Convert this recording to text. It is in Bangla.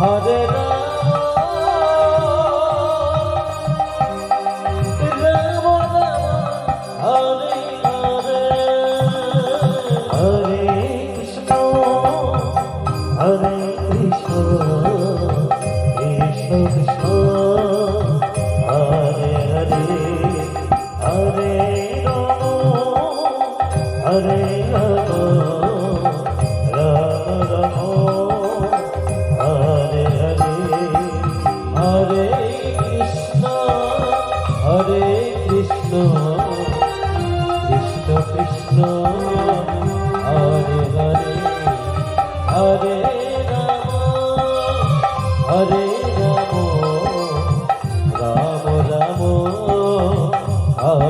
Hare Hare Rama, Rama Rama.